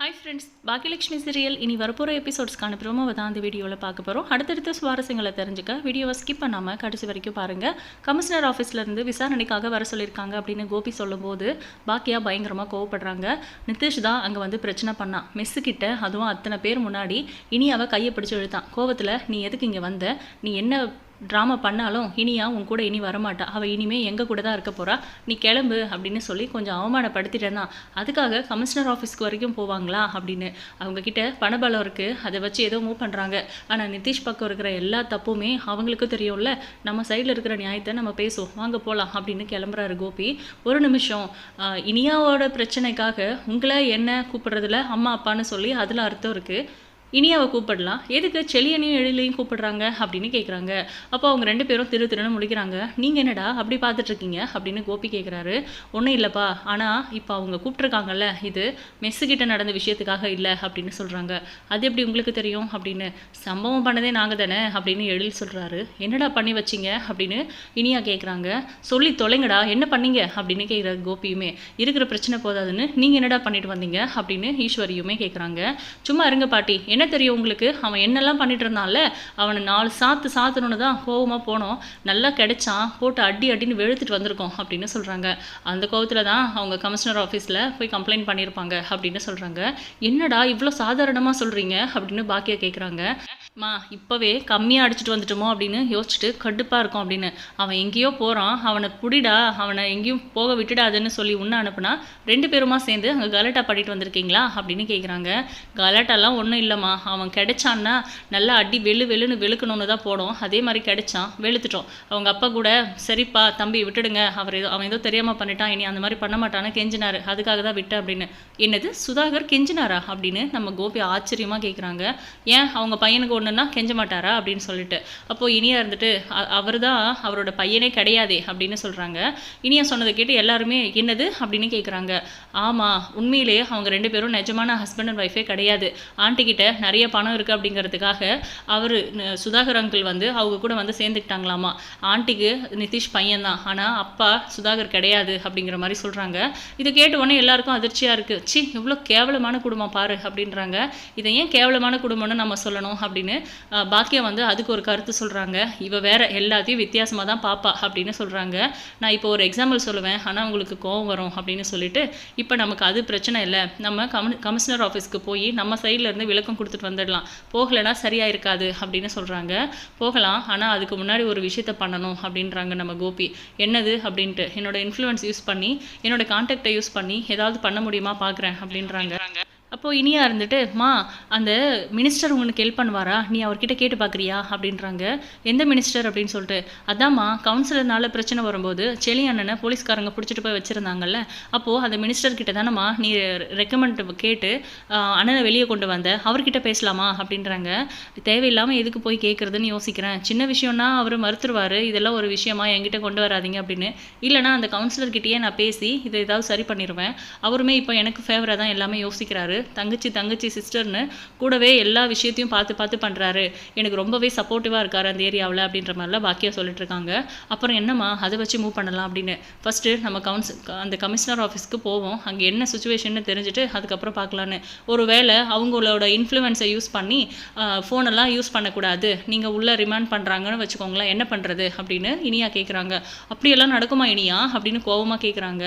Hi friends Baakiyalakshmi serial இனி வரப்போகிற எபிசோட்ஸ்க்கான ப்ரோமோவை தான் அந்த வீடியோவில் பார்க்க போகிறோம் அடுத்தடுத்த சுவாரஸ்யங்களை தெரிஞ்சுக்க வீடியோவை ஸ்கிப் பண்ணாமல் கடைசி வரைக்கும் பாருங்கள் கமிஷனர் ஆஃபீஸ்லேருந்து விசாரணைக்காக வர சொல்லியிருக்காங்க அப்படின்னு கோபி சொல்லும்போது பாக்கியா பயங்கரமாக கோவப்படுறாங்க. நிதிஷ் தான் அங்கே வந்து பிரச்சனை பண்ணான் மெஸ்ஸு கிட்ட அதுவும் அத்தனை பேர் முன்னாடி இனி அவள் கையை பிடிச்சி இழுத்தான் கோவத்தில் நீ எதுக்கு இங்கே வந்த? நீ என்ன ட்ராமா பண்ணாலும் இனியா உன் கூட இனி வரமாட்டா. அவள் இனிமே எங்கள் கூட தான் இருக்க போகிறா நீ கிளம்பு அப்படின்னு சொல்லி கொஞ்சம் அவமானப்படுத்திட்டேன்னா அதுக்காக கமிஷனர் ஆஃபீஸ்க்கு வரைக்கும் போவாங்களா அப்படின்னு. அவங்கக்கிட்ட பணபலம் இருக்குது அதை வச்சு ஏதோ மூவ் பண்ணுறாங்க ஆனால் நிதிஷ் பக்கம் இருக்கிற எல்லா தப்புமே அவங்களுக்கும் தெரியும்ல. நம்ம சைடில் இருக்கிற நியாயத்தை நம்ம பேசுவோம். வாங்க போகலாம் அப்படின்னு கிளம்புறாரு கோபி. ஒரு நிமிஷம் இனியாவோட பிரச்சனைக்காக உங்களை என்ன கூப்பிடுறதுல அம்மா அப்பான்னு சொல்லி அதில் அர்த்தம் இருக்குது இனி அவ கூப்பிடலாம். எதுக்கு செளியனையும் எழிலையும் கூப்பிடுறாங்க அப்படின்னு கேட்குறாங்க அப்போ அவங்க ரெண்டு பேரும் திரு திருன்னு முடிக்கிறாங்க நீங்கள் என்னடா அப்படி பார்த்துட்ருக்கீங்க? அப்படின்னு கோபி கேட்குறாரு ஒன்றும் இல்லைப்பா. ஆனால் இப்போ அவங்க கூப்பிட்ருக்காங்கல்ல இது மெஸ்ஸுக்கிட்ட நடந்த விஷயத்துக்காக இல்லை அப்படின்னு சொல்கிறாங்க அது எப்படி உங்களுக்கு தெரியும்? அப்படின்னு சம்பவம் பண்ணதே நாங்கள் தானே அப்படின்னு எழில் சொல்கிறாரு என்னடா பண்ணி வச்சீங்க? அப்படின்னு இனியா கேட்குறாங்க சொல்லி தொலைங்கடா என்ன பண்ணீங்க? அப்படின்னு கேட்குறாரு கோபியுமே இருக்கிற பிரச்சனை போதாதுன்னு நீங்கள் என்னடா பண்ணிட்டு வந்தீங்க? அப்படின்னு ஈஸ்வரியுமே கேட்குறாங்க சும்மா இருங்க பாட்டி என்ன தெரியும் உங்களுக்கு? அவன் என்னெல்லாம் பண்ணிட்டு இருந்தான்ல அவனை நாலு சாத்து சாத்தணுன்னு தான் கோவமாக போனோம். நல்லா கிடைச்சான். போட்டு அடி அடின்னு வெளுத்துட்டு வந்திருக்கோம் அப்படின்னு சொல்கிறாங்க அந்த கோவத்தில் தான் அவங்க கமிஷனர் ஆஃபீஸில் போய் கம்ப்ளைண்ட் பண்ணியிருப்பாங்க அப்படின்னு சொல்கிறாங்க என்னடா இவ்வளோ சாதாரணமாக சொல்கிறீங்க அப்படின்னு பாக்கியா கேட்குறாங்க மா இப்போவே கம்மியாக அடிச்சிட்டு வந்துட்டோமோ அப்படின்னு யோசிச்சுட்டு கடுப்பாக இருக்கும் அப்படின்னு. அவன் எங்கேயோ போகிறான் அவனை புடிடா. அவனை எங்கேயும் போக விட்டுடாதுன்னு சொல்லி உன்ன அனுப்புனா ரெண்டு பேருமா சேர்ந்து அங்கே கலாட்டா பண்ணிட்டு வந்திருக்கீங்களா அப்படின்னு கேட்குறாங்க கலாட்டாலாம் ஒன்றும் இல்லைம்மா. அவன் கிடைச்சான்னா நல்லா அடி வெளு வெளுன்னு வெளுக்கணும்னு தான் போடும். அதே மாதிரி கிடைச்சான். வெளுத்துட்டோம். அவங்க அப்பா கூட சரிப்பா தம்பி விட்டுடுங்க. அவர் ஏதோ அவன் ஏதோ தெரியாமல் பண்ணிட்டான். இனி அந்த மாதிரி பண்ண மாட்டான்னு கெஞ்சினார். அதுக்காக தான் விட்டேன் அப்படின்னு. என்னது? சுதாகர் கெஞ்சினாரா அப்படின்னு நம்ம கோபி ஆச்சரியமாக கேட்குறாங்க ஏன்? அவங்க பையனுக்கு ஒன்று ஒன்றுன்னா கெஞ்ச மாட்டாரா அப்படின்னு சொல்லிட்டு. அப்போது இனியா இருந்துட்டு அவர் தான் அவரோட பையனே கிடையாதே அப்படின்னு சொல்கிறாங்க இனியா சொன்னதை கேட்டு எல்லாருமே என்னது? அப்படின்னு கேட்குறாங்க ஆமாம் உண்மையிலேயே அவங்க ரெண்டு பேரும் நிஜமான ஹஸ்பண்ட் அண்ட் ஒய்ஃபே கிடையாது. ஆண்டிக்கிட்ட நிறைய பணம் இருக்குது அப்படிங்கிறதுக்காக அவர் சுதாகர் அங்கிள் வந்து அவங்க கூட வந்து சேர்ந்துக்கிட்டாங்களாமா. ஆண்டிக்கு நிதிஷ் பையன் தான் ஆனால் அப்பா சுதாகர் கிடையாது அப்படிங்கிற மாதிரி சொல்கிறாங்க இதை கேட்ட உடனே எல்லாருக்கும் அதிர்ச்சியாக இருக்குது சி இவ்வளோ கேவலமான குடும்பம் பாரு அப்படின்றாங்க. இதை ஏன் கேவலமான குடும்பம்னு நம்ம சொல்லணும் அப்படின்னு அப்படின்னு பாக்கியா வந்து அதுக்கு ஒரு கருத்து சொல்கிறாங்க இவ வேற எல்லாத்தையும் வித்தியாசமாக தான் பாப்பா அப்படின்னு சொல்கிறாங்க நான் இப்போ ஒரு எக்ஸாம்பிள் சொல்லுவேன். ஆனால் உங்களுக்கு கோவம் வரும் அப்படின்னு சொல்லிட்டு இப்போ நமக்கு அது பிரச்சனை இல்லை. நம்ம கமி கமிஷனர் ஆஃபீஸ்க்கு போய் நம்ம சைடில் இருந்து விளக்கம் கொடுத்துட்டு வந்துடலாம். போகலைன்னா சரியாக இருக்காது அப்படின்னு சொல்கிறாங்க போகலாம். ஆனால் அதுக்கு முன்னாடி ஒரு விஷயத்த பண்ணணும் அப்படின்றாங்க நம்ம கோபி. என்னது அப்படின்ட்டு என்னோட இன்ஃப்ளூயன்ஸ் யூஸ் பண்ணி என்னோட கான்டாக்டை யூஸ் பண்ணி ஏதாவது பண்ண முடியுமா பார்க்குறேன் அப்படின்றாங்க. அப்போது இனியா இருந்துட்டு மா அந்த மினிஸ்டர் உனக்கு ஹெல்ப் பண்ணுவாரா? நீ அவர்கிட்ட கேட்டு பார்க்குறியா? அப்படின்றாங்க. எந்த மினிஸ்டர் அப்படின்னு சொல்லிட்டு அதாம்மா கவுன்சிலர்னால பிரச்சனை வரும்போது செலி அண்ணனை போலீஸ்காரங்க பிடிச்சிட்டு போய் வச்சுருந்தாங்கல்ல அப்போது அந்த மினிஸ்டர் கிட்ட தானம்மா நீ ரெக்கமெண்ட் கேட்டு அண்ணனை வெளியே கொண்டு வந்த அவர்கிட்ட பேசலாமா? அப்படின்றாங்க. தேவையில்லாமல் எதுக்கு போய் கேட்குறதுன்னு யோசிக்கிறேன். சின்ன விஷயம்னா அவர் மறுத்துருவார். இதெல்லாம் ஒரு விஷயமா என்கிட்ட கொண்டு வராதீங்க அப்படின்னு. இல்லைனா அந்த கவுன்சிலர்கிட்டயே நான் பேசி இதை ஏதாவது சரி பண்ணிடுவேன் அவருமே இப்போ எனக்கு ஃபேவராக தான் எல்லாமே யோசிக்கிறாரு. தங்கச்சி தங்கச்சி சிஸ்டர்னு கூடவே எல்லா விஷயத்தையும் பார்த்து பார்த்து பண்ணுறாரு எனக்கு ரொம்பவே சப்போர்ட்டிவாக இருக்கார் அந்த ஏரியாவில் அப்படின்ற மாதிரிலாம் பாக்கியா சொல்லிட்டு இருக்காங்க அப்புறம் என்னம்மா அதை வச்சு மூவ் பண்ணலாம் அப்படின்னு. ஃபஸ்ட்டு நம்ம கவுன்ஸ் அந்த கமிஷனர் ஆஃபீஸ்க்கு போவோம். அங்கே என்ன சுச்சுவேஷன்னு தெரிஞ்சுட்டு அதுக்கப்புறம் பார்க்கலான்னு. ஒரு வேளை அவங்களோட இன்ஃப்ளூயன்ஸை யூஸ் பண்ணி ஃபோனெல்லாம் யூஸ் பண்ணக்கூடாது. நீங்கள் உள்ளே ரிமாண்ட் பண்ணுறாங்கன்னு வச்சுக்கோங்களேன். என்ன பண்ணுறது அப்படின்னு இனியா கேட்குறாங்க அப்படியெல்லாம் நடக்குமா இனியா? அப்படின்னு கோவமாக கேட்குறாங்க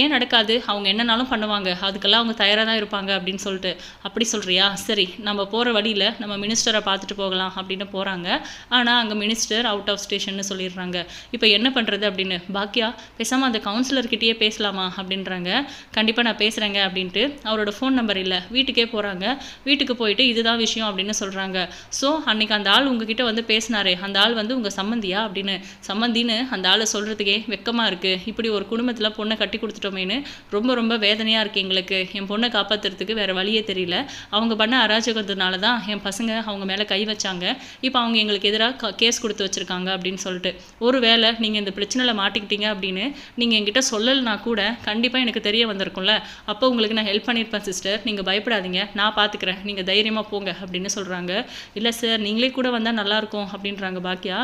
ஏன் நடக்காது? அவங்க என்னனாலும் பண்ணுவாங்க. அதுக்கெல்லாம் அவங்க தயாராக தான் இருப்பாங்க அப்படின்னு சொல்லிட்டு அப்படி சொல்கிறியா சரி நம்ம போகிற வழியில் நம்ம மினிஸ்டரை பார்த்துட்டு போகலாம் அப்படின்னு போகிறாங்க ஆனால் அங்கே மினிஸ்டர் அவுட் ஆஃப் ஸ்டேஷன்னு சொல்லிடுறாங்க. இப்போ என்ன பண்ணுறது அப்படின்னு பாக்கியா பேசாமல் அந்த கவுன்சிலர்கிட்டயே பேசலாமா? அப்படின்றாங்க. கண்டிப்பாக நான் பேசுகிறேங்க அப்படின்ட்டு அவரோட ஃபோன் நம்பர் இல்லை. வீட்டுக்கே போகிறாங்க வீட்டுக்கு போயிட்டு இதுதான் விஷயம் அப்படின்னு சொல்கிறாங்க ஸோ அன்னைக்கு அந்த ஆள் உங்ககிட்ட வந்து பேசினாரே அந்த ஆள் வந்து உங்கள் சம்மந்தியா அப்படின்னு. சம்மந்தின்னு அந்த ஆளை சொல்கிறதுக்கே வெக்கமாக இருக்குது இப்படி ஒரு குடும்பத்தில் பொண்ணை கட்டி கொடுத்துட்டோமேன்னு ரொம்ப ரொம்ப வேதனையாக இருக்குது எங்களுக்கு. என் பொண்ணை காப்பாற்றுறதுக்கு வேறு வழியே தெரியல. அவங்க பண்ண அராஜகத்தினால தான் என் பசங்க அவங்க மேலே கை வச்சாங்க. இப்போ அவங்க எங்களுக்கு எதிராக கேஸ் கொடுத்து வச்சுருக்காங்க அப்படின்னு சொல்லிட்டு. ஒரு வேளை நீங்கள் இந்த பிரச்சனையில் மாட்டிக்கிட்டீங்க அப்படின்னு நீங்கள் என்கிட்ட சொல்லலைனா கூட கண்டிப்பாக எனக்கு தெரிய வந்திருக்கும்ல. அப்போ உங்களுக்கு நான் ஹெல்ப் பண்ணியிருப்பேன் சிஸ்டர் நீங்கள் பயப்படாதீங்க. நான் பார்த்துக்கிறேன் நீங்கள் தைரியமாக போங்க அப்படின்னு சொல்கிறாங்க இல்லை சார் நீங்களே கூட வந்தால் நல்லாயிருக்கும் அப்படின்றாங்க பாக்கியா?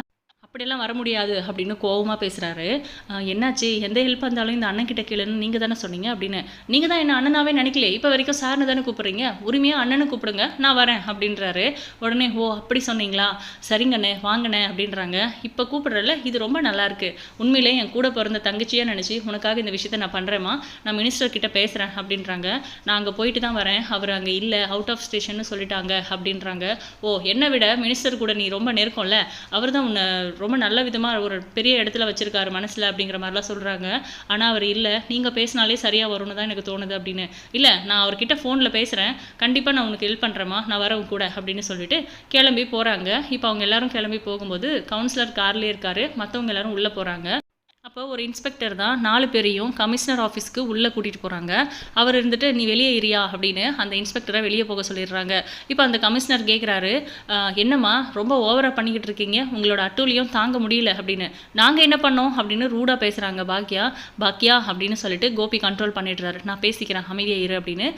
இப்படியெல்லாம் வர முடியாது அப்படின்னு கோவமாக பேசுகிறாரு என்னாச்சு? எந்த ஹெல்ப் இருந்தாலும் இந்த அண்ணன் கிட்ட கேளுன்னு நீங்கள் தானே சொன்னீங்க? அப்படின்னு. நீங்கள் தான் என்ன அண்ணனாவே நினைக்கல இப்போ வரைக்கும் சார்னு தானே கூப்பிட்றீங்க? உரிமையாக அண்ணனை கூப்பிடுங்க. நான் வரேன். அப்படின்றாரு. உடனே ஓ அப்படி சொன்னீங்களா? சரிங்கண்ணே வாங்கண்ணே. அப்படின்றாங்க. இப்போ கூப்பிட்றல இது ரொம்ப நல்லாயிருக்கு உண்மையிலே என் கூட பிறந்த தங்கச்சியாக நினச்சி உனக்காக இந்த விஷயத்த நான் பண்ணுறேம்மா நான் மினிஸ்டர் கிட்ட பேசுகிறேன் அப்படின்றாங்க. நான் அங்கே போயிட்டு தான் வரேன். அவர் அங்கே இல்லை. அவுட் ஆஃப் ஸ்டேஷன் சொல்லிட்டாங்க. அப்படின்றாங்க. ஓ என்னை விட மினிஸ்டர் கூட நீ ரொம்ப நெருக்கம்ல? அவர் தான் உன்னை ரொம்ப நல்ல விதமாக ஒரு பெரிய இடத்துல வச்சுருக்காரு மனசில் அப்படிங்கிற மாதிரிலாம் சொல்கிறாங்க ஆனால் அவர் இல்லை நீங்கள் பேசினாலே சரியாக வரும்னு தான் எனக்கு தோணுது அப்படின்னு. இல்லை நான் அவர்கிட்ட ஃபோனில் பேசுகிறேன் கண்டிப்பாக நான் உனக்கு ஹெல்ப் பண்ணுறேம்மா நான் வரவும் கூட அப்படின்னு சொல்லிட்டு கிளம்பி போகிறாங்க இப்போ அவங்க எல்லாரும் கிளம்பி போகும்போது கவுன்சிலர் கார்லேயே இருக்காரு. மற்றவங்க எல்லாரும் உள்ளே போகிறாங்க அப்போ ஒரு இன்ஸ்பெக்டர் தான் நாலு பேரையும் கமிஷனர் ஆஃபீஸ்க்கு உள்ளே கூட்டிகிட்டு போகிறாங்க அவர் இருந்துட்டு நீ வெளியே இரியா அப்படின்னு அந்த இன்ஸ்பெக்டரை வெளியே போக சொல்லிடுறாங்க. இப்போ அந்த கமிஷனர் கேட்குறாரு என்னம்மா ரொம்ப ஓவராக பண்ணிக்கிட்டு இருக்கீங்க. உங்களோட அட்டூழியம் தாங்க முடியல அப்படின்னு. நாங்கள் என்ன பண்ணோம்? அப்படின்னு ரூடாக பேசுகிறாங்க பாக்கியா பாக்கியா அப்படின்னு சொல்லிட்டு கோபி கண்ட்ரோல் பண்ணிடுறாரு. நான் பேசிக்கிறேன் அமைதியாக இரு அப்படின்னு.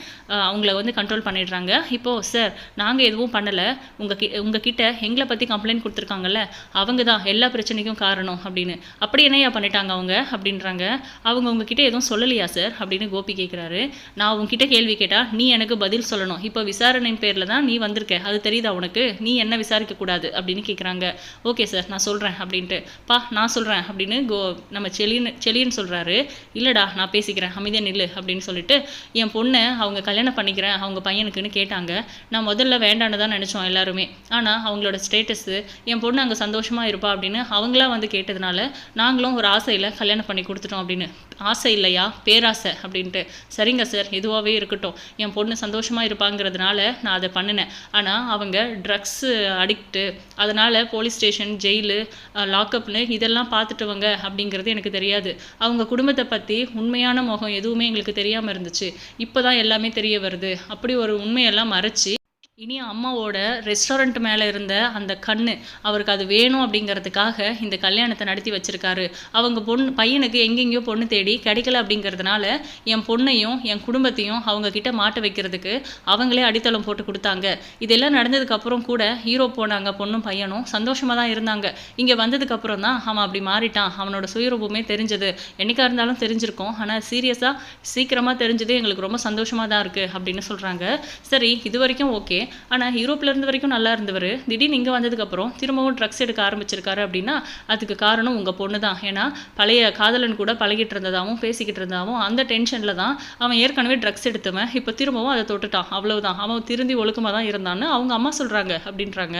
அவங்கள வந்து கண்ட்ரோல் பண்ணிடுறாங்க. இப்போது சார் நாங்கள் எதுவும் பண்ணலை. உங்கள் கி கிட்டே எங்களை பற்றி கம்ப்ளைண்ட் கொடுத்துருக்காங்கல்ல அவங்க தான் எல்லா பிரச்சனைக்கும் காரணம் அப்படின்னு. அப்படி என்னையா பண்ணிட்டாங்க? அவங்க அப்படின்றாங்க. அவங்க உங்ககிட்ட எதுவும் சொல்லலையா சார் அப்படின்னு கோபி கேட்குறாரு. நான் உங்ககிட்ட கேள்வி கேட்டால் நீ எனக்கு பதில் சொல்லணும். இப்போ விசாரணையின் பேரில் தான் நீ வந்திருக்க. அது தெரியுதா உனக்கு? நீ என்ன விசாரிக்கக்கூடாது அப்படின்னு கேட்குறாங்க. ஓகே சார் நான் சொல்கிறேன் அப்படின்ட்டு. பா நான் சொல்கிறேன் அப்படின்னு கோ நம்ம செலின்னு செலின்னு சொல்கிறாரு இல்லைடா நான் பேசிக்கிறேன். அமைதியாக நில்லு அப்படின்னு சொல்லிட்டு என் பொண்ணை அவங்க கல்யாணம் பண்ணிக்கிறேன். அவங்க பையனுக்குன்னு கேட்டாங்க. நான் முதல்ல வேண்டான்னு தான் நினச்சோம் எல்லாருமே. ஆனால் அவங்களோட ஸ்டேட்டஸு என் பொண்ணு அங்கே சந்தோஷமாக இருப்பா அப்படின்னு அவங்களா வந்து கேட்டதுனால நாங்களும் ஒரு ஆசையில் கல்யாணம் பண்ணி கொடுத்துட்டோம் அப்படின்னு. ஆசை இல்லையா? பேராசை அப்படின்ட்டு. சரிங்க சார் எதுவாகவே இருக்கட்டும். என் பொண்ணு சந்தோஷமாக இருப்பாங்கிறதுனால நான் அதை பண்ணினேன். ஆனால் அவங்க ட்ரக்ஸு அடிக்ட்டு அதனால் போலீஸ் ஸ்டேஷன் ஜெயிலு லாக்அப்னு இதெல்லாம் பார்த்துட்டவங்க அப்படிங்கிறது எனக்கு தெரியாது. அவங்க குடும்பத்தை பற்றி உண்மையான முகம் எதுவுமே எங்களுக்கு தெரியாமல் இருந்துச்சு. இப்போ தான் எல்லாமே தெரிய வருது. அப்படி ஒரு உண்மையெல்லாம் மறைச்சி இனி அம்மாவோட ரெஸ்டாரண்ட் மேலே இருந்த அந்த கண்ணு அவருக்கு அது வேணும் அப்படிங்கிறதுக்காக இந்த கல்யாணத்தை நடத்தி வச்சுருக்காரு. அவங்க பொண்ணு பையனுக்கு எங்கெங்கேயோ பொண்ணு தேடி கிடைக்கல அப்படிங்கிறதுனால என் பொண்ணையும் என் குடும்பத்தையும் அவங்க கிட்ட மாட்ட வைக்கிறதுக்கு அவங்களே அடித்தளம் போட்டு கொடுத்தாங்க. இதெல்லாம் நடந்ததுக்கப்புறம் கூட ஹீரோ போனாங்க பொண்ணும் பையனும். சந்தோஷமாக தான் இருந்தாங்க. இங்கே வந்ததுக்கப்புறம் தான் அவன் அப்படி மாறிட்டான். அவனோட சுயரூபமே தெரிஞ்சது. என்னைக்கா இருந்தாலும் தெரிஞ்சிருக்கும். ஆனால் சீரியஸாக சீக்கிரமாக தெரிஞ்சது எங்களுக்கு ரொம்ப சந்தோஷமாக தான் இருக்குது அப்படின்னு சொல்கிறாங்க சரி இது வரைக்கும் ஓகே ஆனால் யூரோப்ல இருந்த வரைக்கும் நல்லா இருந்தவர். திடீர்னு இங்கே வந்ததுக்கப்புறம் திரும்பவும் ட்ரக்ஸ் எடுக்க ஆரம்பிச்சிருக்காரு அப்படின்னா அதுக்கு காரணம் உங்கள் பொண்ணு தான் ஏன்னா பழைய காதலன் கூட பழகிட்டு இருந்ததாகவும் பேசிக்கிட்டு இருந்தாவும் அந்த டென்ஷனில் தான் அவன் ஏற்கனவே ட்ரக்ஸ் எடுத்தவன். இப்போ திரும்பவும் அதை தொட்டுட்டான். அவ்வளவுதான். அவன் திருந்தி ஒழுக்கமாக தான் இருந்தான்னு அவங்க அம்மா சொல்கிறாங்க அப்படின்றாங்க.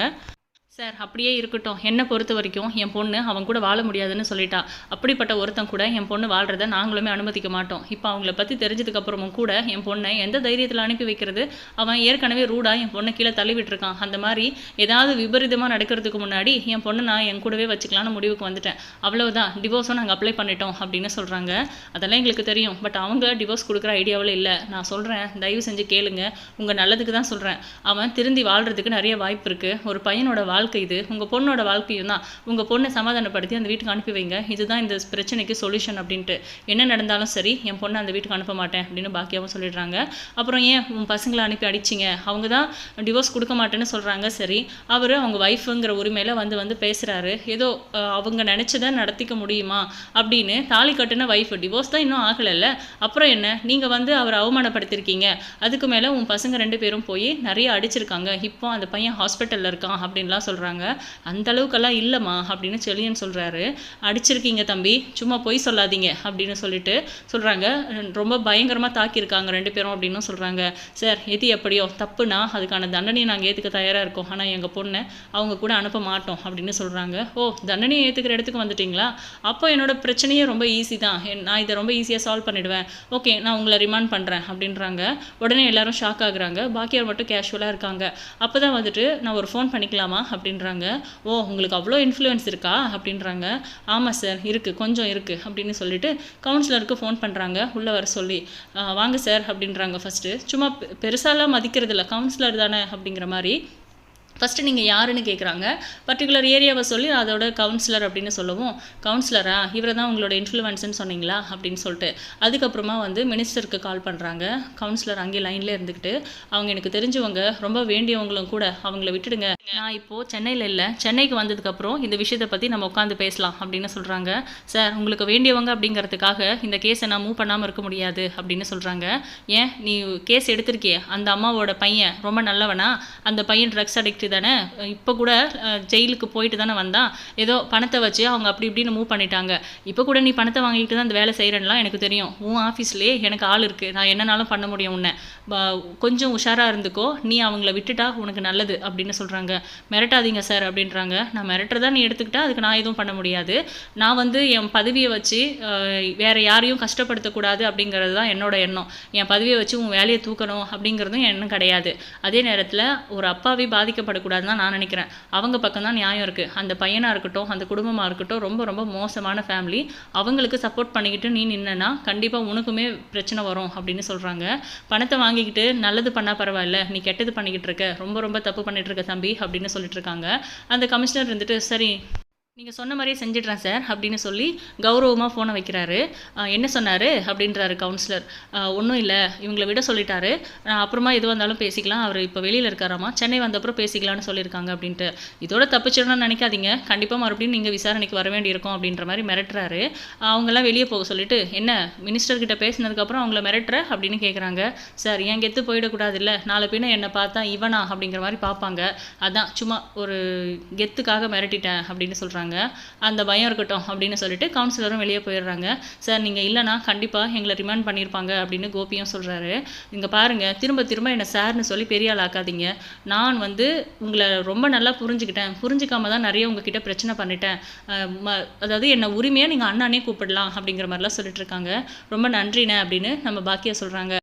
சார் அப்படியே இருக்கட்டும். என்னை பொறுத்த வரைக்கும் என் பொண்ணு அவன் கூட வாழ முடியாதுன்னு சொல்லிட்டா. அப்படிப்பட்ட ஒருத்தன் கூட என் பொண்ணு வாழ்கிறத நாங்களுமே அனுமதிக்க மாட்டோம். இப்போ அவங்கள பற்றி தெரிஞ்சதுக்கப்புறமும் கூட என் பொண்ணை எந்த தைரியத்தில் அனுப்பி வைக்கிறது? அவன் ஏற்கனவே ரூடாக என் பொண்ணை கீழே தள்ளி விட்டுருக்கான். அந்த மாதிரி ஏதாவது விபரீதமாக நடக்கிறதுக்கு முன்னாடி என் பொண்ணை நான் என் கூடவே வச்சுக்கலான்னு முடிவுக்கு வந்துட்டேன். அவ்வளவுதான். டிவோர்ஸும் நாங்கள் அப்ளை பண்ணிட்டோம் அப்படின்னு சொல்கிறாங்க அதெல்லாம் எங்களுக்கு தெரியும். பட் அவங்க டிவோர்ஸ் கொடுக்குற ஐடியாவில் இல்லை. நான் சொல்கிறேன் தயவு செஞ்சு கேளுங்க. உங்கள் நல்லதுக்கு தான் சொல்கிறேன் அவன் திருந்தி வாழ்கிறதுக்கு நிறைய வாய்ப்பு இருக்குது ஒரு பையனோட வாழ்க்கை இது. உங்கள் பொண்ணோட வாழ்க்கையும் தான். உங்கள் பொண்ணை சமாதானப்படுத்தி அந்த வீட்டுக்கு அனுப்பி வைங்க. இதுதான் இந்த பிரச்சனைக்கு சொல்யூஷன் அப்படின்ட்டு. என்ன நடந்தாலும் சரி என் பொண்ணை அந்த வீட்டுக்கு அனுப்ப மாட்டேன் அப்படின்னு பாக்கியாவும் சொல்லிடுறாங்க. அப்புறம் ஏன் உன் பசங்களை அனுப்பி அடிச்சிங்க? அவங்க தான் டிவோர்ஸ் கொடுக்க மாட்டேன்னு சொல்கிறாங்க சரி அவர் அவங்க ஒய்ஃபுங்கிற உரிமையில் வந்து வந்து பேசுகிறாரு ஏதோ அவங்க நினச்சதை நடத்திக்க முடியுமா அப்படின்னு தாலி கட்டின ஒய்ஃப் டிவோர்ஸ் தான் இன்னும் ஆகலைல்ல. அப்புறம் என்ன? நீங்கள் வந்து அவரை அவமானப்படுத்திருக்கீங்க. அதுக்கு மேலே உன் பசங்க ரெண்டு பேரும் போய் நிறைய அடிச்சிருக்காங்க. இப்போ அந்த பையன் ஹாஸ்பிட்டலில் இருக்கான் அப்படின்லாம் சொல்கிறாங்க அந்த அளவுக்கெல்லாம் இல்லைம்மா அப்படின்னு செலியன் சொல்கிறாரு அடிச்சிருக்கீங்க தம்பி சும்மா பொய் சொல்லாதீங்க அப்படின்னு சொல்லிட்டு சொல்கிறாங்க ரொம்ப பயங்கரமாக தாக்கியிருக்காங்க ரெண்டு பேரும் அப்படின்னு சொல்கிறாங்க சார் எது எப்படியோ தப்புனா அதுக்கான தண்டனையை நாங்கள் ஏற்றுக்க தயாராக இருக்கோம். ஆனால் எங்கள் பொண்ணை அவங்க கூட அனுப்ப மாட்டோம் அப்படின்னு சொல்கிறாங்க ஓ தண்டனையை ஏற்றுக்கிற இடத்துக்கு வந்துட்டீங்களா? அப்போ என்னோட பிரச்சனையே ரொம்ப ஈஸி தான். நான் இதை ரொம்ப ஈஸியாக சால்வ் பண்ணிடுவேன். ஓகே நான் உங்களை ரிமாண்ட் பண்ணுறேன் அப்படின்றாங்க. உடனே எல்லாரும் ஷாக் ஆகுறாங்க. பாக்கியார் மட்டும் கேஷுவலாக இருக்காங்க. அப்போ தான் வந்துட்டு நான் ஒரு ஃபோன் பண்ணிக்கலாமா அப்படின்றாங்க. ஓ உங்களுக்கு அவ்வளோ இன்ஃப்ளூயன்ஸ் இருக்கா? அப்படின்றாங்க. ஆமாம் சார் இருக்குது கொஞ்சம் இருக்குது அப்படின்னு சொல்லிட்டு கவுன்சிலருக்கு ஃபோன் பண்ணுறாங்க உள்ளே வர சொல்லி வாங்க சார் அப்படின்றாங்க ஃபஸ்ட்டு சும்மா பெருசாலாம் மதிக்கிறது இல்லை கவுன்சிலர் தானே அப்படிங்கிற மாதிரி. ஃபஸ்ட்டு நீங்கள் யாருன்னு கேட்குறாங்க பர்டிகுலர் ஏரியாவை சொல்லி அதோட கவுன்சிலர் அப்படின்னு சொல்லவும் கவுன்சிலரா இவரை தான் உங்களோட இன்ஃப்ளூயன்ஸ்னு சொன்னீங்களா? அப்படின்னு சொல்லிட்டு. அதுக்கப்புறமா வந்து மினிஸ்டருக்கு கால் பண்ணுறாங்க கவுன்சிலர் அங்கே லைனில் இருந்துக்கிட்டு அவங்க எனக்கு தெரிஞ்சவங்க ரொம்ப வேண்டியவங்களும் கூட அவங்கள விட்டுடுங்க. நான் இப்போது சென்னையில் இல்லை. சென்னைக்கு வந்ததுக்கப்புறம் இந்த விஷயத்தை பற்றி நம்ம உட்காந்து பேசலாம் அப்படின்னு சொல்கிறாங்க சார் உங்களுக்கு வேண்டியவங்க அப்படிங்கிறதுக்காக இந்த கேஸை நான் மூவ் பண்ணாமல் இருக்க முடியாது அப்படின்னு சொல்கிறாங்க ஏன்? நீ கேஸ் எடுத்திருக்கியே. அந்த அம்மாவோட பையன் ரொம்ப நல்லவனா? அந்த பையன் ட்ரக்ஸ் அடிக்ட் தானே? இப்போ கூட ஜெயிலுக்கு போயிட்டு தானே வந்தான் ஏதோ பணத்தை வச்சு அவங்க அப்படி இப்படின்னு மூவ் பண்ணிட்டாங்க. இப்போ கூட நீ பணத்தை வாங்கிட்டு தான் அந்த வேலை செய்கிறேன்லாம் எனக்கு தெரியும். உன் ஆஃபீஸ்லேயே எனக்கு ஆள் இருக்குது நான் என்னனாலும் பண்ண முடியும் உன்னை. ப- கொஞ்சம் உஷாராக இருந்துக்கோ. நீ அவங்கள விட்டுட்டா உனக்கு நல்லது அப்படின்னு சொல்கிறாங்க மிரட்டாதீங்க சார் அப்படின்றாங்க. நான் மிரட்டுறதா நீ எடுத்துக்கிட்டா அதுக்கு நான் எதுவும் பண்ண முடியாது. நான் வந்து என் பதவியை வச்சு வேறு யாரையும் கஷ்டப்படுத்தக்கூடாது அப்படிங்கிறது தான் என்னோட எண்ணம். என் பதவியை வச்சு உன் வேலையை தூக்கணும் அப்படிங்கிறதும் என் எண்ணம் கிடையாது. அதே நேரத்தில் ஒரு அப்பாவே பாதிக்கப்பட தான் நான் நினைக்கிறேன். அவங்க பக்கம் தான் நியாயம் இருக்குது அந்த பையனாக இருக்கட்டும் அந்த குடும்பமாக இருக்கட்டும் ரொம்ப ரொம்ப மோசமான ஃபேமிலி அவங்களுக்கு சப்போர்ட் பண்ணிக்கிட்டு நீ நின்னனா கண்டிப்பாக உனக்குமே பிரச்சனை வரும் அப்படின்னு சொல்கிறாங்க பணத்தை வாங்கிக்கிட்டு நல்லது பண்ணால் பரவாயில்ல நீ கெட்டது பண்ணிக்கிட்டு இருக்க ரொம்ப ரொம்ப தப்பு பண்ணிட்டு இருக்க தம்பி அப்படின்னு சொல்லிட்டு இருக்காங்க. அந்த கமிஷனர் இருந்துட்டு சரி நீங்கள் சொன்ன மாதிரியே செஞ்சிடுறேன் சார் அப்படின்னு சொல்லி கௌரவமாக ஃபோனை வைக்கிறாரு. என்ன சொன்னார்? அப்படின்றாரு கவுன்சிலர் ஒன்றும் இல்லை. இவங்களை விட சொல்லிட்டாரு. அப்புறமா எது வந்தாலும் பேசிக்கலாம். அவர் இப்போ வெளியில் இருக்காராமா? சென்னை வந்தப்புறம் பேசிக்கலாம்னு சொல்லியிருக்காங்க அப்படின்ட்டு. இதோட தப்பிச்சிடணும்னு நினைக்காதீங்க. கண்டிப்பாக மறுபடியும் நீங்கள் விசாரணைக்கு வர வேண்டியிருக்கும் அப்படின்ற மாதிரி மிரட்டுறாரு. அவங்கெல்லாம் வெளியே போக சொல்லிட்டு என்ன மினிஸ்டர்கிட்ட பேசினதுக்கப்புறம் அவங்கள மிரட்டுற? அப்படின்னு கேட்குறாங்க சார் ஏன் கெத்து போயிடக்கூடாது இல்லை நாளை பின்ன என்னை பார்த்தா இவனா? அப்படிங்கிற மாதிரி பார்ப்பாங்க. அதான் சும்மா ஒரு கெத்துக்காக மிரட்டிட்டேன் அப்படின்னு சொல்கிறாங்க அந்த பயம் இருக்கட்டும் அப்படின்னு சொல்லிட்டு கவுன்சிலரும் வெளியே போயிடுறாங்க. சார் நீங்கள் இல்லைனா கண்டிப்பாக எங்களை ரிமாண்ட் பண்ணியிருப்பாங்க அப்படின்னு கோபியும் சொல்கிறாரு இங்கே பாருங்கள் திரும்ப திரும்ப என்னை சார்னு சொல்லி பெரிய ஆள் ஆக்காதீங்க. நான் வந்து உங்களை ரொம்ப நல்லா புரிஞ்சுக்கிட்டேன். புரிஞ்சுக்காம தான் நிறைய உங்ககிட்ட பிரச்சனை பண்ணிட்டேன். ம- அதாவது என்னை உரிமையாக நீங்கள் அண்ணானே கூப்பிடலாம் அப்படிங்கிற மாதிரிலாம் சொல்லிட்டு இருக்காங்க. ரொம்ப நன்றிண்ணே அப்படின்னு நம்ம பாக்கியா சொல்கிறாங்க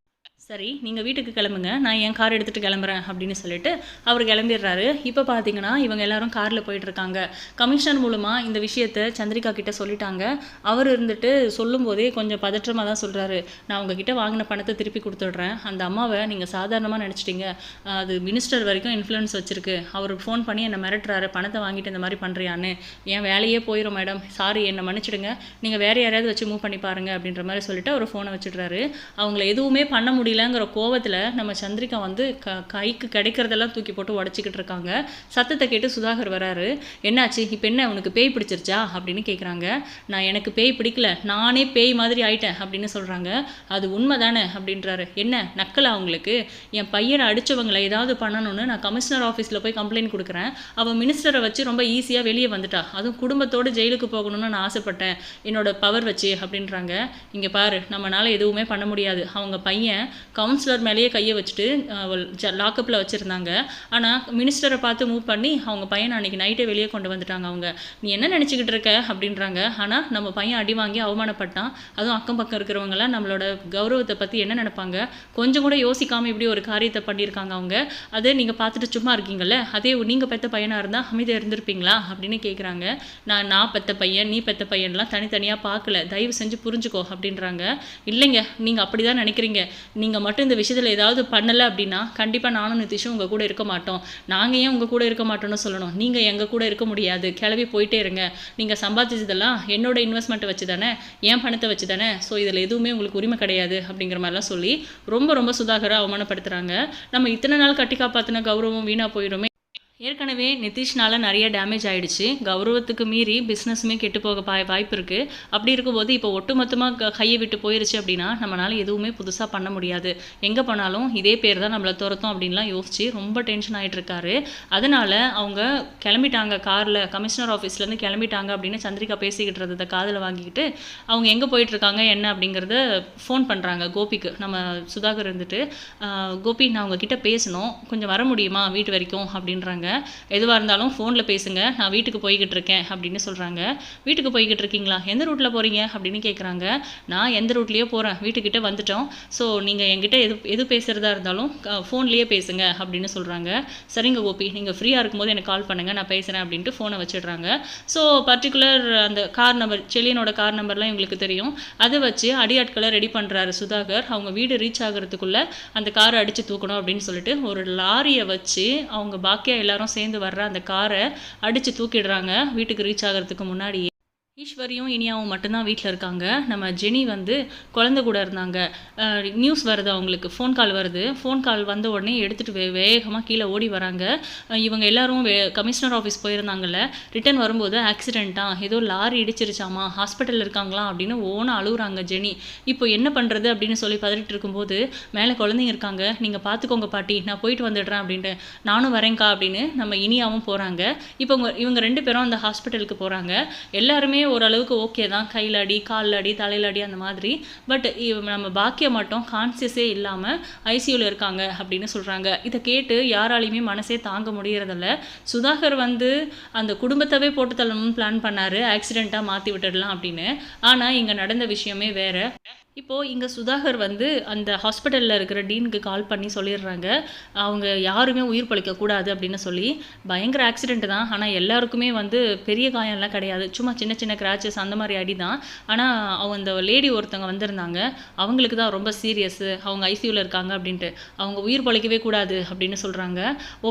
சரி நீங்கள் வீட்டுக்கு கிளம்புங்க. நான் என் கார் எடுத்துகிட்டு கிளம்புறேன் அப்படின்னு சொல்லிட்டு அவர் கிளம்பிடுறாரு. இப்போ பார்த்தீங்கன்னா இவங்க எல்லாரும் காரில் போயிட்டுருக்காங்க கமிஷனர் மூலமாக இந்த விஷயத்த சந்திரிகா கிட்ட சொல்லிட்டாங்க. அவர் இருந்துட்டு சொல்லும்போதே கொஞ்சம் பதற்றமாக தான் சொல்கிறாரு நான் உங்ககிட்ட வாங்கின பணத்தை திருப்பி கொடுத்துட்றேன். அந்த அம்மாவை நீங்கள் சாதாரணமாக நினச்சிட்டீங்க. அது மினிஸ்டர் வரைக்கும் இன்ஃப்ளூயன்ஸ் வச்சுருக்கு. அவர் ஃபோன் பண்ணி என்னை மிரட்டுறாரு. பணத்தை வாங்கிட்டு இந்த மாதிரி பண்ணுறியான்னு என் வேலையே போயிடும் மேடம் சாரி என்னை மன்னிச்சிடுங்க. நீங்கள் வேறு யாரையாவது வச்சு மூவ் பண்ணி பாருங்க அப்படின்ற மாதிரி சொல்லிட்டு அவர் ஃபோனை வச்சுட்றாரு. அவங்கள எதுவுமே பண்ண முடியல. முடியலங்கிற கோவத்தில் நம்ம சந்திரிகா வந்து க கைக்கு கிடைக்கிறதெல்லாம் தூக்கி போட்டு உடச்சிக்கிட்டு இருக்காங்க. சத்தத்தை கேட்டு சுதாகர் வராரு. என்னாச்சு? இப்போ என்ன? உனக்கு பேய் பிடிச்சிருச்சா? அப்படின்னு கேட்குறாங்க நான் எனக்கு பேய் பிடிக்கல. நானே பேய் மாதிரி ஆயிட்டேன் அப்படின்னு சொல்கிறாங்க அது உண்மை தானே அப்படின்றாரு. என்ன? நக்கலா அவங்களுக்கு என் பையனை அடித்தவங்களை ஏதாவது பண்ணணும்னு நான் கமிஷனர் ஆஃபீஸில் போய் கம்ப்ளைண்ட் கொடுக்குறேன். அவன் மினிஸ்டரை வச்சு ரொம்ப ஈஸியாக வெளியே வந்துட்டா. அதுவும் குடும்பத்தோடு ஜெயிலுக்கு போகணும்னு நான் ஆசைப்பட்டேன். என்னோட பவர் வச்சு அப்படின்றாங்க. இங்கே பாரு. நம்மளால் எதுவுமே பண்ண முடியாது. அவங்க பையன் கவுன்சிலர் மேலேயே கையை வச்சுட்டு லாக்கப்பில் வச்சுருந்தாங்க. ஆனால் மினிஸ்டரை பார்த்து மூவ் பண்ணி அவங்க பையனை அன்றைக்கி நைட்டே வெளியே கொண்டு வந்துட்டாங்க அவங்க. நீ என்ன நினச்சிக்கிட்டு இருக்க? அப்படின்றாங்க. ஆனால் நம்ம பையன் அடி வாங்கி அவமானப்பட்டான். அதுவும் அக்கம் பக்கம் இருக்கிறவங்களாம் நம்மளோட கௌரவத்தை பற்றி என்ன நினைப்பாங்க? கொஞ்சம் கூட யோசிக்காமல் இப்படி ஒரு காரியத்தை பண்ணியிருக்காங்க அவங்க. அதே நீங்கள் பார்த்துட்டு சும்மா இருக்கீங்கள்ல அதே நீங்கள் பெற்ற பையனாக இருந்தால் அமைதியாக இருந்திருப்பீங்களா? அப்படின்னு கேட்குறாங்க நான் நான் பெற்ற பையன் நீ பெற்ற பையன்லாம் தனித்தனியாக பார்க்கல. தயவு செஞ்சு புரிஞ்சுக்கோ அப்படின்றாங்க. இல்லைங்க நீங்கள் அப்படி தான் நினைக்கிறீங்க. நீங்கள் மட்டும் இந்த விஷயத்தில் ஏதாவது பண்ணலை அப்படின்னா கண்டிப்பாக நானும் நிதிஷும் உங்கள் கூட இருக்க மாட்டோம். நாங்கள் ஏன் உங்கள் கூட இருக்க மாட்டோம்னு சொல்லணும்? நீங்கள் எங்கள் கூட இருக்க முடியாது. கிளம்பி போயிட்டே இருங்க. நீங்கள் சம்பாதிச்சதெல்லாம் என்னோட இன்வெஸ்ட்மெண்ட்டை வச்சு தானே என் பணத்தை வச்சு தானே ஸோ இதில் எதுவுமே உங்களுக்கு உரிமை கிடையாது அப்படிங்கிற மாதிரிலாம் சொல்லி ரொம்ப ரொம்ப சுதாகரை அவமானப்படுத்துகிறாங்க நம்ம இத்தனை நாள் கட்டி காப்பாற்றின கௌரவம் வீணாக போயிடுமே ஏற்கனவே நிதிஷ்னால் நிறைய டேமேஜ் ஆகிடுச்சு கௌரவத்துக்கு மீறி பிஸ்னஸுமே கெட்டு போக பாய் வாய்ப்பு இருக்குது அப்படி இருக்கும்போது இப்போ ஒட்டுமொத்தமாக கையை விட்டு போயிருச்சு அப்படின்னா நம்மளால் எதுவுமே புதுசாக பண்ண முடியாது. எங்கே போனாலும் இதே பேர் தான் நம்மளை துரத்தும் அப்படின்லாம் யோசிச்சு ரொம்ப டென்ஷன் ஆயிட்டு இருக்காரு. அதனால அவங்க கிளம்பிட்டாங்க காரில் கமிஷனர் ஆஃபீஸ்லேருந்து கிளம்பிட்டாங்க அப்படின்னு சந்திரிகா பேசிக்கிட்டு இருந்ததை காதில் வாங்கிக்கிட்டு அவங்க எங்கே போயிட்டுருக்காங்க என்ன அப்படிங்கிறத ஃபோன் பண்ணுறாங்க கோபிக்கு. நம்ம சுதாகர் இருந்துட்டு கோபி நான் உங்ககிட்ட பேசணும். கொஞ்சம் வர முடியுமா வீட்டு வரைக்கும்? அப்படின்றாங்க. எதுவாக இருந்தாலும் ஃபோனில் பேசுங்க. நான் வீட்டுக்கு போய்கிட்டு இருக்கேன் அப்படின்னு சொல்கிறாங்க வீட்டுக்கு போய்கிட்டு இருக்கீங்களா? எந்த ரூட்டில் போகிறீங்க அப்படின்னு கேட்குறாங்க நான் எந்த ரூட்லேயோ போகிறேன் வீட்டுக்கிட்ட வந்துட்டோம். ஸோ நீங்கள் என்கிட்ட எது எது பேசுகிறதா இருந்தாலும் ஃபோன்லேயே பேசுங்க அப்படின்னு சொல்கிறாங்க சரிங்க கோபி. நீங்கள் ஃப்ரீயாக இருக்கும்போது எனக்கு கால் பண்ணுங்கள் நான் பேசுகிறேன் அப்படின்ட்டு ஃபோனை வச்சிடுறாங்க. ஸோ பர்டிகுலர் அந்த கார் நம்பர் செல்லியனோட கார் நம்பர்லாம் எங்களுக்கு தெரியும். அதை வச்சு அடியாட்களை ரெடி பண்ணுறாரு சுதாகர். அவங்க வீடு ரீச் ஆகிறதுக்குள்ளே அந்த காரை அடித்து தூக்கணும் அப்படின்னு சொல்லிட்டு ஒரு லாரியை வச்சு அவங்க பாக்கியா எல்லாரும் எல்லாரும் சேர்ந்து வர்ற அந்த காரை அடித்து தூக்கிடுறாங்க. வீட்டுக்கு ரீச் ஆகிறதுக்கு முன்னாடியே. ஈஸ்வரியும் இனியாவும் மட்டும்தான் வீட்டில் இருக்காங்க. நம்ம ஜெனி வந்து குழந்தை கூட இருந்தாங்க. நியூஸ் வருது அவங்களுக்கு. ஃபோன் கால் வருது. ஃபோன் கால் வந்த உடனே எடுத்துகிட்டு வே வேகமாக கீழே ஓடி வராங்க. இவங்க எல்லாரும் வே கமிஷனர் ஆஃபீஸ் போயிருந்தாங்கல்ல. ரிட்டர்ன் வரும்போது ஆக்சிடெண்ட்டாக ஏதோ லாரி இடிச்சிருச்சாமா ஹாஸ்பிட்டலில் இருக்காங்களா அப்படின்னு ஓன அழுகுறாங்க ஜெனி. இப்போ என்ன பண்ணுறது அப்படின்னு சொல்லி பதறிட்டு இருக்கும்போது மேலே குழந்தைங்க இருக்காங்க. நீங்கள் பார்த்துக்கோங்க பாட்டி நான் போயிட்டு வந்துடுறேன் அப்படின்ட்டு. நானும் வரேன்க்கா அப்படின்னு நம்ம இனியாவும் போகிறாங்க இப்போ இவங்க இவங்க ரெண்டு பேரும் அந்த ஹாஸ்பிட்டலுக்கு போகிறாங்க எல்லாருமே ஓரளவுக்கு ஓகே தான். கையில் அடி காலில் அடி தலையில் அடி அந்த மாதிரி. பட் நம்ம பாக்கியம் மட்டும் கான்சியஸே இல்லாமல் ஐசியூவில் இருக்காங்க அப்படின்னு சொல்கிறாங்க இதை கேட்டு யாராலையுமே மனசே தாங்க முடியறதில்ல. சுதாகர் வந்து அந்த குடும்பத்தவே போட்டு தள்ளணும்னு பிளான் பண்ணார். ஆக்சிடெண்ட்டாக மாற்றி விட்டுடலாம் அப்படின்னு. ஆனால் இங்கே நடந்த விஷயமே வேறு. இப்போது இங்கே சுதாகர் வந்து அந்த ஹாஸ்பிட்டலில் இருக்கிற டீனுக்கு கால் பண்ணி சொல்லிடுறாங்க. அவங்க யாருமே உயிர் பழிக்கக்கூடாது அப்படின்னு சொல்லி. பயங்கர ஆக்சிடென்ட் தான். ஆனால் எல்லாருக்குமே வந்து பெரிய காயம்லாம் கிடையாது. சும்மா சின்ன சின்ன கிராச்சஸ் அந்த மாதிரி அடி தான் ஆனால் அவங்க அந்த லேடி ஒருத்தவங்க வந்திருந்தாங்க. அவங்களுக்கு தான் ரொம்ப சீரியஸு அவங்க ஐசியூவில் இருக்காங்க அப்படின்ட்டு. அவங்க உயிர் பழிக்கவே கூடாது அப்படின்னு சொல்கிறாங்க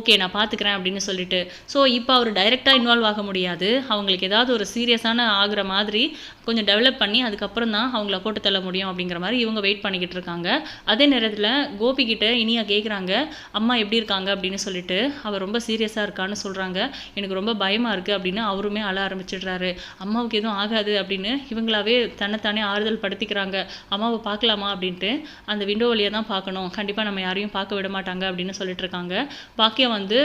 ஓகே நான் பார்த்துக்கிறேன் அப்படின்னு சொல்லிட்டு. ஸோ இப்போ அவர் டைரெக்டாக இன்வால்வ் ஆக முடியாது. அவங்களுக்கு ஏதாவது ஒரு சீரியஸான ஆகிற மாதிரி கொஞ்சம் டெவலப் பண்ணி அதுக்கப்புறம் தான் அவங்கள போட்டு தள்ள முடியும். அப்படிங்கிற மாதிரி இவங்க வெயிட் பண்ணிக்கிட்டு இருக்காங்க. அதே நேரத்தில் கோபி இனியா கேட்குறாங்க அம்மா எப்படி இருக்காங்க? அப்படின்னு சொல்லிட்டு அவர் ரொம்ப சீரியஸாக இருக்கான்னு சொல்கிறாங்க எனக்கு ரொம்ப பயமாக இருக்குது அப்படின்னு அவருமே அழ ஆரம்பிச்சிடுறாரு. அம்மாவுக்கு எதுவும் ஆகாது அப்படின்னு இவங்களாவே தன்னைத்தானே ஆறுதல் படுத்திக்கிறாங்க. அம்மாவை பார்க்கலாமா? அப்படின்ட்டு அந்த விண்டோ வழியாக தான் பார்க்கணும். கண்டிப்பாக நம்ம யாரையும் பார்க்க விட மாட்டாங்க அப்படின்னு சொல்லிட்டு இருக்காங்க. பாக்கியம் வந்து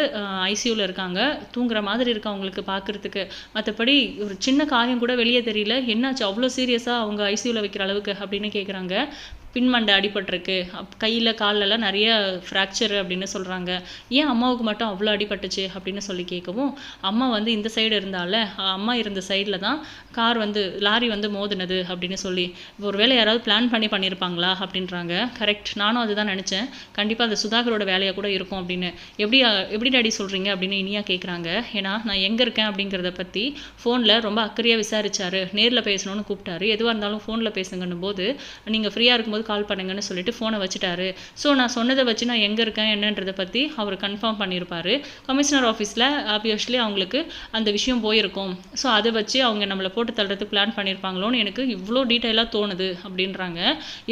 ஐசியூவில் இருக்காங்க. தூங்குற மாதிரி இருக்கு அவங்களுக்கு பார்க்குறதுக்கு மற்றபடி ஒரு சின்ன காயம் கூட வெளியே தெரியல. என்னாச்சு? அவ்வளோ சீரியஸாக அவங்க ஐசியூவில் வைக்கிற அளவுக்கு? அப்படின்னு கேட்குறாங்க பின்மண்டை அடிபட்டிருக்கு. அப் கையில் கால்லெல்லாம் நிறைய ஃப்ராக்சர் அப்படின்னு சொல்கிறாங்க ஏன் அம்மாவுக்கு மட்டும் அவ்வளோ அடிபட்டுச்சு அப்படின்னு சொல்லி கேட்கவும் அம்மா வந்து இந்த சைடு இருந்தால அம்மா இருந்த சைடில் தான் கார் வந்து லாரி வந்து மோதினது அப்படின்னு சொல்லி ஒருவேளை யாராவது பிளான் பண்ணி பண்ணியிருப்பாங்களா அப்படின்றாங்க. கரெக்ட் நானும் அதுதான் நினச்சேன். கண்டிப்பாக அது சுதாகரோட வேலையாக கூட இருக்கும் அப்படின்னு. எப்படி எப்படி டாடி சொல்கிறீங்க அப்படின்னு இனியா கேட்குறாங்க ஏன்னா நான் எங்கே இருக்கேன் அப்படிங்கிறத பற்றி ஃபோனில் ரொம்ப அக்கறையாக விசாரிச்சாரு. நேரில் பேசணும்னு கூப்பிட்டாரு. எதுவாக இருந்தாலும் ஃபோனில் பேசுங்கன்னும் போது நீங்கள் ஃப்ரீயாக இருக்கும்போது கால் பண்ணுங்கன்னு சொல்லிட்டு ஃபோனை வச்சுட்டாரு. ஸோ நான் சொன்னதை வச்சு நான் எங்கே இருக்கேன் என்னன்றதை பற்றி அவர் கன்ஃபார்ம் பண்ணியிருப்பாரு கமிஷனர் ஆஃபீஸில் ஆப்வியஸ்லி அவங்களுக்கு அந்த விஷயம் போயிருக்கும். ஸோ அதை வச்சு அவங்க நம்மளை போட்டு தள்ளுறதுக்கு பிளான் பண்ணியிருப்பாங்களோன்னு எனக்கு இவ்வளோ டீட்டெயிலாக தோணுது அப்படின்றாங்க.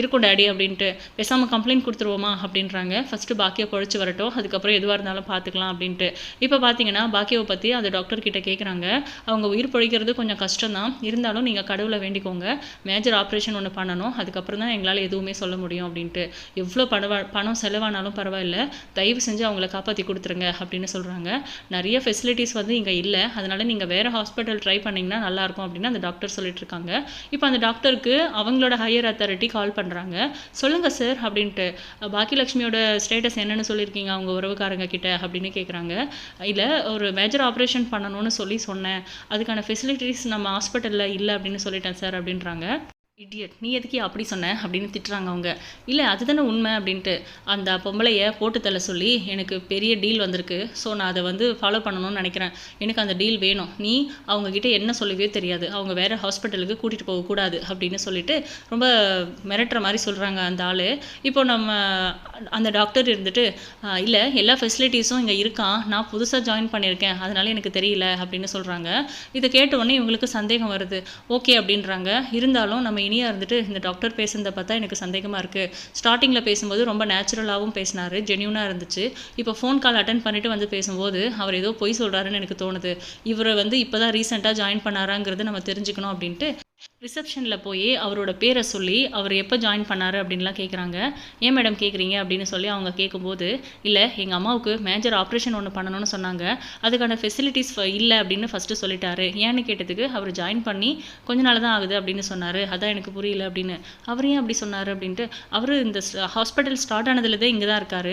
இருக்கும் டேடி அப்படின்ட்டு. பேசாமல் கம்ப்ளைண்ட் கொடுத்துருவோமா அப்படின்றாங்க. ஃபஸ்ட்டு பாக்கியை பொழைச்சி வரட்டும். அதுக்கப்புறம் எதுவாக இருந்தாலும் பார்த்துக்கலாம் அப்படின்ட்டு. இப்போ பார்த்தீங்கன்னா பாக்கியவை பற்றி அந்த டாக்டர் கிட்ட கேட்குறாங்க அவங்க உயிர் பொழைக்கிறது கொஞ்சம் கஷ்டம் தான் இருந்தாலும் நீங்கள் கடவுளை வேண்டிக்கோங்க. மேஜர் ஆப்ரேஷன் ஒன்று பண்ணணும். அதுக்கப்புறம் தான் எங்களால் எதுவும் சொல்ல முடியும் அப்படின்ட்டு. எவ்வளோ பணவா பணம் செலவானாலும் பரவாயில்ல. தயவு செஞ்சு அவங்கள காப்பாற்றி கொடுத்துருங்க அப்படின்னு சொல்கிறாங்க நிறைய ஃபெசிலிட்டிஸ் வந்து இங்கே இல்லை. அதனால் நீங்கள் வேறு ஹாஸ்பிட்டல் ட்ரை பண்ணிங்கன்னா நல்லாயிருக்கும் அப்படின்னு அந்த டாக்டர் சொல்லிட்டு இருக்காங்க இப்போ அந்த டாக்டருக்கு அவங்களோட ஹையர் அத்தாரிட்டி கால் பண்ணுறாங்க சொல்லுங்கள் சார் அப்படின்ட்டு. பாக்கியலட்சுமியோட ஸ்டேட்டஸ் என்னென்னு சொல்லியிருக்கீங்க அவங்க உறவுக்காரங்க கிட்ட அப்படின்னு கேட்குறாங்க இல்லை ஒரு மேஜர் ஆப்ரேஷன் பண்ணணும்னு சொல்லி சொன்னேன். அதுக்கான ஃபெசிலிட்டிஸ் நம்ம ஹாஸ்பிட்டலில் இல்லை அப்படின்னு சொல்லிட்டேன் சார் அப்படின்றாங்க. இடியட் நீ எதுக்கு அப்படி சொன்ன? அப்படின்னு திட்டுறாங்க அவங்க. இல்லை அதுதானே உண்மை அப்படின்ட்டு. அந்த பொம்பளையை போட்டு தள்ள சொல்லி எனக்கு பெரிய டீல் வந்திருக்கு. ஸோ நான் அதை வந்து ஃபாலோ பண்ணணும்னு நினைக்கிறேன். எனக்கு அந்த டீல் வேணும். நீ அவங்கக்கிட்ட என்ன சொல்லவே தெரியாது. அவங்க வேறு ஹாஸ்பிட்டலுக்கு கூட்டிகிட்டு போகக்கூடாது அப்படின்னு சொல்லிட்டு ரொம்ப மிரட்டுற மாதிரி சொல்கிறாங்க அந்த ஆள். இப்போ நம்ம அந்த டாக்டர் இருந்துட்டு இல்லை எல்லா ஃபெசிலிட்டிஸும் இங்கே இருக்கான் நான் புதுசாக ஜாயின் பண்ணியிருக்கேன். அதனால எனக்கு தெரியல. அப்படின்னு சொல்கிறாங்க இதை கேட்ட உடனே இவங்களுக்கு சந்தேகம் வருது. ஓகே அப்படின்றாங்க. இருந்தாலும் நம்ம இனியா இருந்துட்டு இந்த டாக்டர் பேசுனதை பார்த்தா எனக்கு சந்தேகமாக இருக்குது ஸ்டார்டிங்கில் பேசும்போது ரொம்ப நேச்சுரலாகவும் பேசினாரு ஜென்யூனாக இருந்துச்சு. இப்போ ஃபோன் கால் அட்டன் பண்ணிட்டு வந்து பேசும்போது அவர் ஏதோ பொய் சொல்கிறாருன்னு எனக்கு தோணுது. இவரை வந்து இப்போ தான் ரீசெண்டாக ஜாயின் பண்ணாராங்கிறது நம்ம தெரிஞ்சுக்கணும் அப்படின்ட்டு ரிசப்ஷனில் போய் அவரோட பேரை சொல்லி அவர் எப்போ ஜாயின் பண்ணாரு? அப்படின்லாம் கேட்குறாங்க ஏன் மேடம் கேட்குறீங்க அப்படின்னு சொல்லி அவங்க கேட்கும்போது இல்லை எங்கள் அம்மாவுக்கு மேஜர் ஆப்ரேஷன் ஒன்று பண்ணணும்னு சொன்னாங்க. அதுக்கான ஃபெசிலிட்டிஸ் இல்லை அப்படின்னு ஃபஸ்ட்டு சொல்லிட்டாரு. ஏன்னு கேட்டதுக்கு அவர் ஜாயின் பண்ணி கொஞ்ச நாள் தான் ஆகுது அப்படின்னு சொன்னார். அதான் எனக்கு புரியல அப்படின்னு. அவர் ஏன் அப்படி சொன்னார்? அப்படின்ட்டு அவர் இந்த ஹாஸ்பிட்டல் ஸ்டார்ட் ஆனதுலேருந்தே இங்கே தான் இருக்காரு.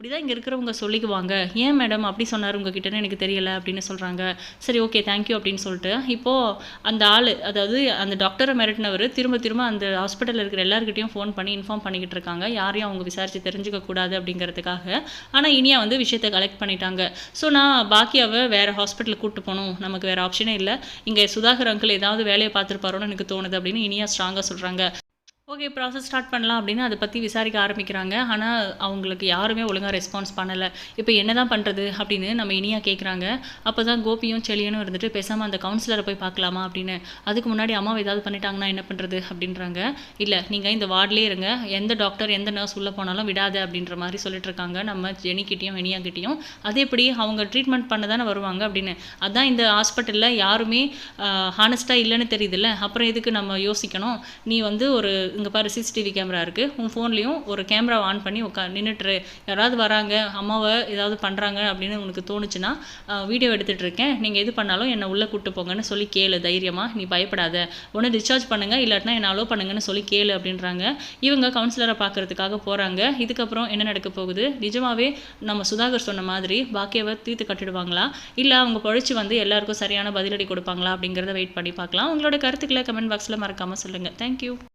அப்படி தான் இங்கே இருக்கிறவங்க சொல்லிக்குவாங்க. ஏன் மேடம் அப்படி சொன்னார்? உங்ககிட்டன்னு எனக்கு தெரியல அப்படின்னு சொல்கிறாங்க சரி ஓகே தேங்க்யூ அப்படின்னு சொல்லிட்டு இப்போது அந்த ஆள் அதாவது அந்த டாக்டரை மிரட்டினவர் திரும்ப திரும்ப அந்த ஹாஸ்பிட்டலில் இருக்கிற எல்லாருக்கிட்டையும் ஃபோன் பண்ணி இன்ஃபார்ம் பண்ணிக்கிட்டு இருக்காங்க. யாரையும் அவங்க விசாரித்து தெரிஞ்சுக்கக்கூடாது அப்படிங்கிறதுக்காக. ஆனால் இனியா வந்து விஷயத்தை கலெக்ட் பண்ணிட்டாங்க. ஸோ நான் பாக்கியாவை வேறு ஹாஸ்பிட்டலுக்கு கூப்பிட்டு போகணும். நமக்கு வேறு ஆப்ஷனே இல்லை. இங்கே சுதாகர் அங்கிள் ஏதாவது வேலையை பார்த்துருப்பாரோன்னு எனக்கு தோணுது அப்படின்னு இனியா ஸ்ட்ராங்காக சொல்கிறாங்க ஓகே ப்ராசஸ் ஸ்டார்ட் பண்ணலாம் அப்படின்னு அதை பற்றி விசாரிக்க ஆரம்பிக்கிறாங்க. ஆனால் அவங்களுக்கு யாருமே ஒழுங்காக ரெஸ்பான்ஸ் பண்ணலை. இப்போ என்ன தான் பண்ணுறது அப்படின்னு நம்ம இனியாக கேட்குறாங்க அப்போ தான் கோபியும் செளியனும் இருந்துட்டு பேசாமல் அந்த கவுன்சிலரை போய் பார்க்கலாமா அப்படின்னு. அதுக்கு முன்னாடி அம்மாவை ஏதாவது பண்ணிட்டாங்கன்னா என்ன பண்ணுறது அப்படின்றாங்க. இல்லை நீங்கள் இந்த வார்டிலே இருங்க. எந்த டாக்டர் எந்த நர்ஸ் உள்ளே போனாலும் விடாது அப்படின்ற மாதிரி சொல்லிட்டு இருக்காங்க. நம்ம ஜெனிக்கிட்டையும் இனியாக்கிட்டையும் அது எப்படி அவங்க ட்ரீட்மெண்ட் பண்ண தானே வருவாங்க அப்படின்னு. அதான் இந்த ஹாஸ்பிட்டலில் யாருமே ஹானஸ்ட்டாக இல்லைன்னு தெரியுதுல்ல. அப்புறம் எதுக்கு நம்ம யோசிக்கணும்? நீ வந்து ஒரு இங்கே பாரு சிசிடிவி கேமரா இருக்குது உன் ஃபோன்லேயும் ஒரு கேமரா ஆன் பண்ணி உட்கா நின்றுட்டுரு யாராவது வராங்க அம்மாவை ஏதாவது பண்ணுறாங்க அப்படின்னு உனக்கு தோணுச்சுன்னா வீடியோ எடுத்துகிட்ருக்கேன் நீங்கள் எது பண்ணாலும் என்னை உள்ளே கூப்பிட்டு போங்கன்னு சொல்லி கேளு தைரியமாக நீ பயப்படாத. ஒன்று டிஸ்சார்ஜ் பண்ணுங்கள் இல்லாட்டினா என்னை அலோவ் பண்ணுங்கன்னு சொல்லி கேளு அப்படின்றாங்க. இவங்க கவுன்சிலரை பார்க்கறதுக்காக போகிறாங்க இதுக்கப்புறம் என்ன நடக்க போகுது? நிஜமாகவே நம்ம சுதாகர் சொன்ன மாதிரி பாக்கியாவை தீர்த்து கட்டிடுவாங்களா? இல்லை அவங்க பொழைச்சி வந்து எல்லாருக்கும் சரியான பதிலடி கொடுப்பாங்களா அப்படிங்கிறத வெயிட் பண்ணி பார்க்கலாம். உங்களோட கருத்துக்களை கமெண்ட் பாக்ஸில் மறக்காமல் சொல்லுங்கள் தேங்க்யூ